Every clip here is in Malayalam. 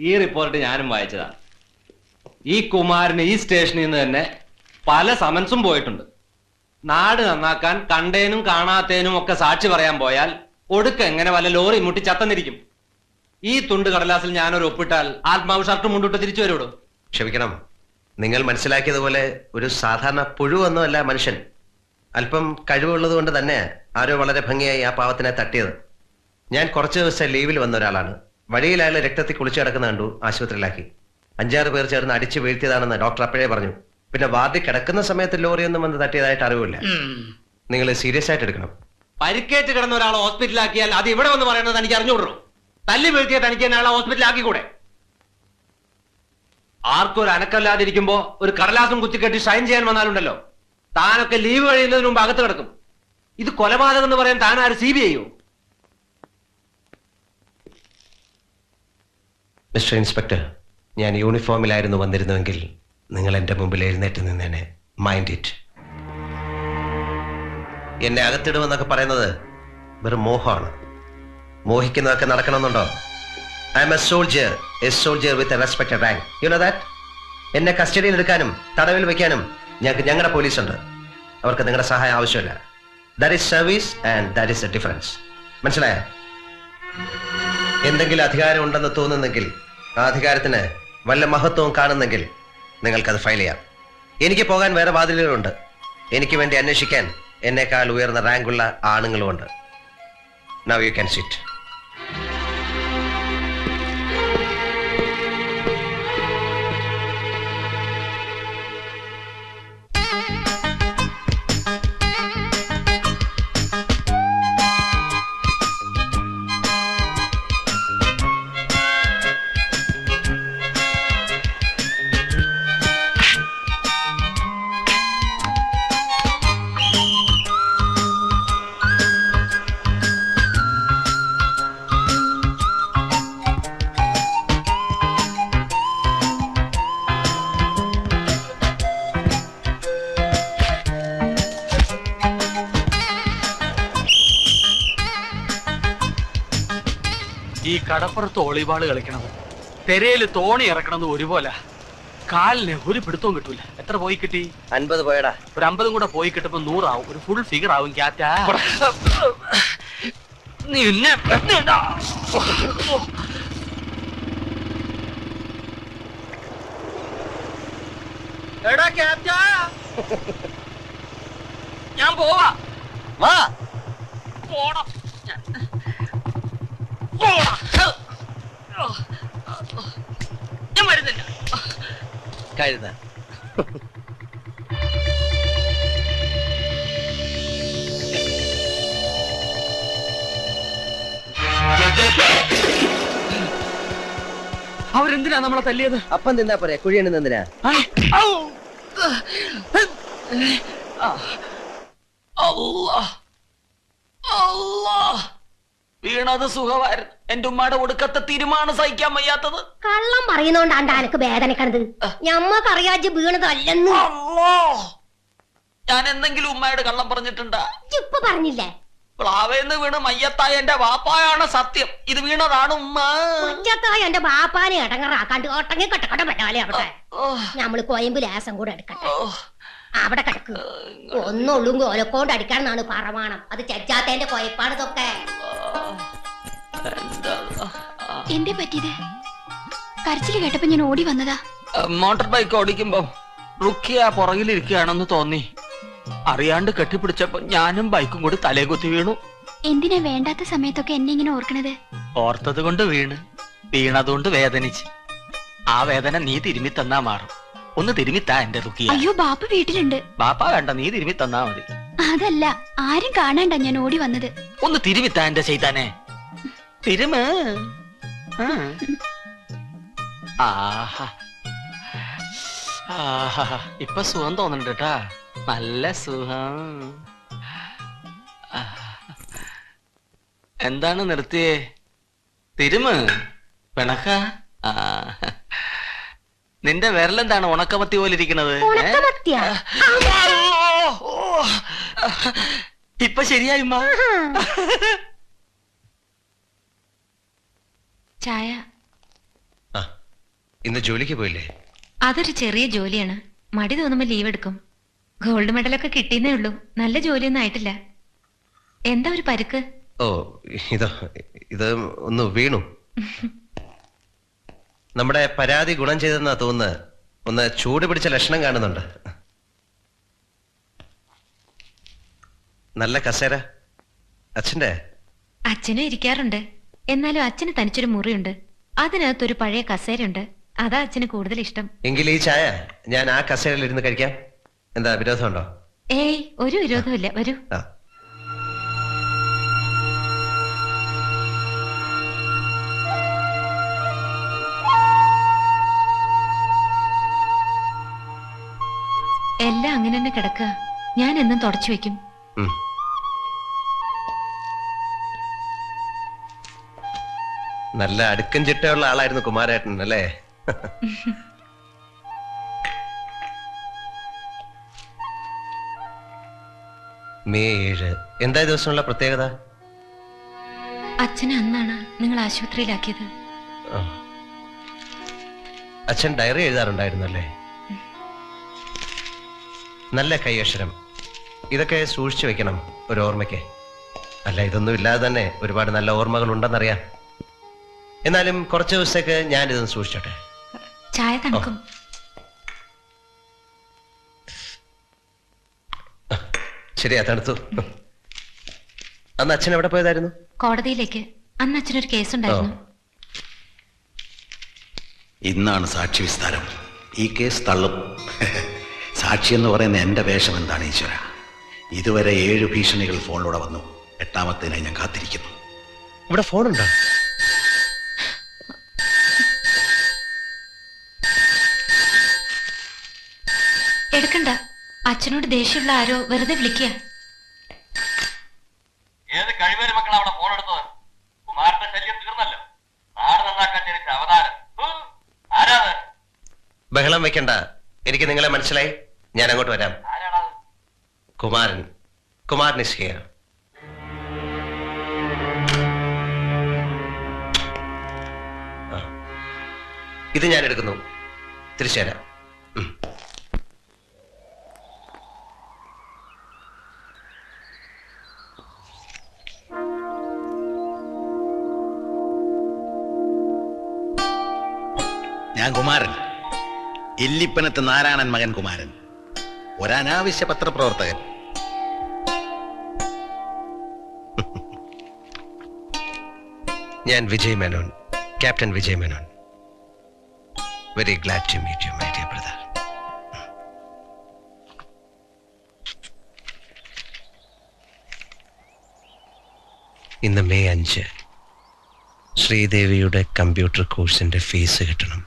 ഈ റിപ്പോർട്ട് ഞാനും വായിച്ചതാ. ഈ കുമാരന് ഈ സ്റ്റേഷനിൽ നിന്ന് തന്നെ പല സമൻസും പോയിട്ടുണ്ട്. നാട് നന്നാക്കാൻ കണ്ടേനും കാണാത്തേനും ഒക്കെ സാക്ഷി പറയാൻ പോയാൽ ഒടുക്ക എങ്ങനെ വല്ല ലോറി മുട്ടി ചത്തന്നിരിക്കും. ഈ തുണ്ട് കടലാസിൽ ഞാനൊരു ഒപ്പിട്ടാൽ ആത്മാവ് ഷർട്ട് മുണ്ടിട്ട് തിരിച്ചു വരുവിടോ? ക്ഷമിക്കണം. നിങ്ങൾ മനസ്സിലാക്കിയതുപോലെ ഒരു സാധാരണ പുഴുവൊന്നുമല്ല മനുഷ്യൻ. അല്പം കഴിവുള്ളത് കൊണ്ട് തന്നെ ആരോ വളരെ ഭംഗിയായി ആ പാവത്തിനെ തട്ടിയത്. ഞാൻ കുറച്ച് ദിവസം ലീവിൽ വന്ന ഒരാളാണ്. വഴിയിൽ അയാൾ രക്തത്തിൽ കുളിച്ചു കിടക്കുന്ന കണ്ടു ആശുപത്രിയിലാക്കി. അഞ്ചാറ് പേർ ചേർന്ന് അടിച്ചു വീഴ്ത്തിയതാണെന്ന് ഡോക്ടർ അപ്പോഴേ പറഞ്ഞു. പിന്നെ വാർഡിൽ കിടക്കുന്ന സമയത്ത് ലോറിയൊന്നും വന്ന് തട്ടിയതായിട്ട് അറിവില്ല. നിങ്ങൾ സീരിയസ് ആയിട്ട് എടുക്കണം. പരിക്കേറ്റ് കിടന്ന ഒരാളെ ഹോസ്പിറ്റലാക്കിയാൽ അത് ഇവിടെ വന്ന് പറയുന്നത് എനിക്ക് അറിഞ്ഞുകൊള്ളൂ തല്ലി വീഴ്ത്തിയ തനിക്ക് തന്നെ അയാളെ ഹോസ്പിറ്റലാക്കിക്കൂടെ ആർക്കും ഒരു അനക്കല്ലാതിരിക്കുമ്പോ ഒരു കടലാസും കുത്തിക്കെട്ടി സൈൻ ചെയ്യാൻ വന്നാലുണ്ടല്ലോ. താനൊക്കെ ലീവ് കഴിയുന്നതിന് മുമ്പ് അകത്ത് കിടക്കും. ഇത് കൊലപാതകം എന്ന് പറയാൻ താൻ ആര് സി ബി ഐയോ? മിസ്റ്റർ ഇൻസ്പെക്ടർ ഞാൻ യൂണിഫോമിലായിരുന്നു വന്നിരുന്നുവെങ്കിൽ നിങ്ങൾ എന്റെ മുമ്പിൽ എഴുന്നേറ്റ് നിന്നേനെ. മൈൻഡ് ഇറ്റ് എന്നെ അകത്തിടുമെന്നൊക്കെ പറയുന്നത് വെറും മോഹമാണ്. മോഹിക്കുന്നതൊക്കെ നടക്കണമെന്നുണ്ടോ? I'm a soldier a soldier with respected rank you know that എന്നെ കസ്റ്റഡിയിൽ എടുക്കാനും തടവിൽ വെക്കാനും ഞങ്ങൾക്ക് ഞങ്ങളുടെ പോലീസുണ്ട്. അവർക്ക് നിങ്ങളുടെ സഹായം ആവശ്യമില്ല. That is service and that is a difference മനസ്സിലായോ? എന്തെങ്കിലും അധികാരം ഉണ്ടെന്ന് തോന്നുന്നെങ്കിൽ ആ അധികാരത്തിന് വല്ല മഹത്വവും കാണുന്നെങ്കിൽ നിങ്ങൾക്കത് ഫയൽ ചെയ്യാം. എനിക്ക് പോകാൻ വേറെ വാതിലുകളുണ്ട്. എനിക്ക് വേണ്ടി അന്വേഷിക്കാൻ എന്നേക്കാൾ ഉയർന്ന റാങ്കുള്ള ആണുങ്ങളുമുണ്ട്. നവ് യു ക്യാൻ സിറ്റ് കടപ്പുറത്ത് ഒളിവാൾ കളിക്കണത്. തെരയിൽ തോണി ഇറക്കണത് ഒരുപോലെ. കാലിന് ഒരു പിടുത്തവും കിട്ടൂല. എത്ര പോയി കിട്ടി? അൻപത് പോയടാ. ഒരു അമ്പതും കൂടെ പോയി കിട്ടുമ്പോ നൂറാവും. ഒരു ഫുൾ ഫിഗർ ആവും ക്യാറ്റാ. നിന്നെ എടാ ക്യാപ്റ്റാ ഞാൻ പോവാ. വാ. പോണം. ഞാൻ വരുന്നില്ല. കഴുത അവരെന്തിനാ നമ്മളെ തല്ലിയത്? അപ്പം തിന്നാ പോരെ. കുഴിയണ് നിന്നിനാ ഔ. ആ. അല്ലാ. അല്ലാ. വീണത് സുഖമായിരുന്നു. എന്റെ ഉമ്മയുടെ ഒടുക്കത്തെ തീരുമാനം സഹിക്കാൻ വയ്യാത്തത്. കള്ളം പറയുന്നോണ്ടാണ്ട് എനക്ക് വേദനക്കണത് ഞമ്മക്കറിയാജ് വീണതല്ലെന്ന് അല്ലാ. ഞാൻ എന്തെങ്കിലും ഉമ്മയോട് കള്ളം പറഞ്ഞിട്ടുണ്ടാ? ഇപ്പൊ പറഞ്ഞില്ലേ? പ്ലാവേന്ന് വീണ് മയ്യത്തായ എന്റെ വാപ്പായാണ് സത്യം. ഇത് വീണതാണ് ഉമ്മ. എന്റെ ബാപ്പാനെ ഇടങ്ങറാക്കാണ്ട് ഒട്ടങ്ങി കട്ടക്കട്ട പെട്ടാലേ അവിടെ. ഓ, നമ്മൾ കോയമ്പ് ലേസം കൂടെ എടുക്കട്ടെ. ഓ. അവിടെ കിടക്ക്. ഒന്നുള്ളൂ ഓലക്കോണ്ട് അടിക്കാന്നാണ് പറമാണം അത് ചച്ചാത്തേന്റെ കൊയപ്പാണ് ഇതൊക്കെ. എന്താ പറ്റിയത്? കരച്ചിൽ കേട്ടപ്പോ ഞാൻ ഓടി വന്നതാ. മോട്ടോർ ബൈക്ക് ഓടിക്കുമ്പോ റുക്കിയ പുറകിലിരിക്കുകയാണെന്ന് തോന്നി. അറിയാണ്ട് കെട്ടിപ്പിടിച്ചപ്പോ ഞാനും ബൈക്കും കൂടി തലേ കുത്തി വീണു. എന്തിനാ വേണ്ടാത്ത സമയത്തൊക്കെ എന്നെ ഇങ്ങനെ ഓർക്കണത്? ഓർത്തത് കൊണ്ട് വീണ്. വീണതുകൊണ്ട് വേദനിച്ച്. ആ വേദന നീ തിരുമ്മി തന്നാ മാറും. ഒന്ന് തിരുമ്മിത്താ എന്റെ റുക്കിയ അയ്യോ ബാപ്പ വീട്ടിലുണ്ട്. ബാപ്പ വേണ്ട നീ തിരുമ്മി തന്നാ മതി. അതല്ല ആരും കാണാണ്ട ഞാൻ ഓടി വന്നത്. ഒന്ന് തിരുവിത്താ എന്റെ ചെയ്താനെ തിരുമ. ഇപ്പൊ സുഖം തോന്നുന്നുണ്ട് കേട്ടാ നല്ല സുഖം. എന്താണ് നിർത്തിയേ? തിരുമ. പിണക്ക. ആ. നിന്റെ വിരലെന്താണ് ഉണക്കമത്തി പോലെ ഇരിക്കണത് ഇപ്പൊ ശരിയായി. ചായ. ഇന്ന് ജോലിക്ക് പോയില്ലേ? അതൊരു ചെറിയ ജോലിയാണ്. മടി തോന്നുമ്പോ ലീവ് എടുക്കും. ഗോൾഡ് മെഡലൊക്കെ കിട്ടിയെന്നേ ഉള്ളൂ. നല്ല ജോലിയൊന്നും ആയിട്ടില്ല. എന്താ ഒരു പരുക്ക്? ഓ ഇതോ ഇത് ഒന്ന് വീണു. നമ്മുടെ പരാതി ഗുണം ചെയ്തെന്നാ തോന്നുന്നത്. ഒന്ന് ചൂട് പിടിച്ച ലക്ഷണം കാണുന്നുണ്ട്. നല്ല കസേര. അച്ഛന്റെ അച്ഛനും ഇരിക്കാറുണ്ട്. എന്നാലും അച്ഛന് തനിച്ചൊരു മുറിയുണ്ട്. അതിനകത്തൊരു പഴയ കസേരയുണ്ട്. അതാ അച്ഛന് കൂടുതൽ ഇഷ്ടം എങ്കിൽ ഈ ചായ ഞാൻ ആ കസേരയിൽ ഇരുന്ന് കഴിക്കാം. എന്താ വിരോധമുണ്ടോ? ഏയ് ഒരു വിരോധമില്ല വരൂ. എല്ലാം അങ്ങനെ തന്നെ കിടക്കുക. ഞാൻ എന്നും തുടച്ചു വെക്കും. നല്ല അടുക്കും ചിട്ടയുള്ള ആളായിരുന്നു കുമാരേട്ടൻ അല്ലേ? മെയ് ഏഴ്. എന്താ ദിവസമുള്ള പ്രത്യേകത? അച്ഛനെ അന്നാണ് നിങ്ങൾ ആശുപത്രിയിലാക്കിയത്. അച്ഛൻ ഡയറി എഴുതാറുണ്ടായിരുന്നല്ലേ? നല്ല കൈയക്ഷരം ഇതൊക്കെ സൂക്ഷിച്ചു വെക്കണം ഒരു ഓർമ്മയ്ക്ക്. അല്ല ഇതൊന്നും ഇല്ലാതെ തന്നെ ഒരുപാട് നല്ല ഓർമ്മകൾ ഉണ്ടെന്നറിയാം എന്നാലും കുറച്ച് ദിവസത്തേക്ക് ഞാൻ ഇതൊന്ന് സൂക്ഷിച്ചോട്ടെ. ചായ തണുക്കും. ശരിയാ തണുത്തു. അന്ന് അച്ഛൻ എവിടെ പോയതായിരുന്നു? കോടതിയിലേക്ക്. അന്ന് അച്ഛനൊരു കേസുണ്ടായിരുന്നു. ഇന്നാണ് സാക്ഷി വിസ്താരം ഈ കേസ് തള്ളും. സാക്ഷി എന്ന് പറയുന്ന എന്റെ വേഷം എന്താണ് ഈശ്വര? ഇതുവരെ ഏഴ് ഭീഷണികൾ ഫോണിലൂടെ വന്നു. എട്ടാമത്തേനായി ഞാൻ കാത്തിരിക്കുന്നു. ഇവിടെ ഫോണുണ്ടോ? എടുക്കണ്ട. അച്ഛനോട് ദേഷ്യമുള്ള ആരോ വെറുതെ വിളിക്കുക. ഏത് കഴിവേറി മക്കളാ അവിടെ ഫോൺ എടുത്തത്? കുമാരന്റെ ശല്യം തീർന്നല്ലോ. നാട് നന്നാക്കാൻ ജനിച്ച അവതാരം. ആരാത്? ബഹളം വെക്കണ്ട. എനിക്ക് നിങ്ങളെ മനസ്സിലായി. ഞാൻ അങ്ങോട്ട് വരാം. കുമാരൻ കുമാരൻ ഇസ് ഹിയർ ഇത് ഞാൻ എടുക്കുന്നു. തിരിച്ചു തരാം ഞാൻ കുമാരൻ. എല്ലിപ്പനത്ത് നാരായണൻ മകൻ കുമാരൻ. ഒരനാവശ്യ പത്രപ്രവർത്തകൻ. ഞാൻ Vijay Menon captain Vijay Menon. Very glad to meet you my dear brother ഇന്ന് മെയ് അഞ്ച് ശ്രീദേവിയുടെ കമ്പ്യൂട്ടർ കോഴ്സിന്റെ ഫീസ് കിട്ടണം.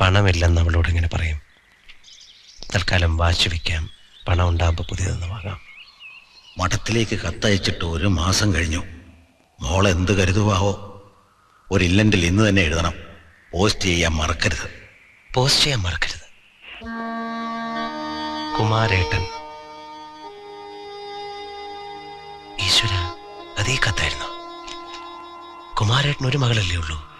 പണമില്ലെന്ന് അവളോട് ഇങ്ങനെ പറയും. തൽക്കാലം വാച്ച് വയ്ക്കാം പണം ഉണ്ടാകുമ്പോൾ പുതിയതെന്ന് വാങ്ങാം. മഠത്തിലേക്ക് കത്തയച്ചിട്ട് ഒരു മാസം കഴിഞ്ഞു. മോൾ എന്ത് കരുതുവാവോ? ഒരു ഇല്ലന്റിൽ ഇന്ന് തന്നെ എഴുതണം. പോസ്റ്റ് ചെയ്യാൻ മറക്കരുത്. പോസ്റ്റ് ചെയ്യാൻ മറക്കരുത്. കുമാരേട്ടൻ. ഈശ്വര അതേ കത്തായിരുന്നു? കുമാരേട്ടൻ ഒരു മകളല്ലേ ഉള്ളൂ?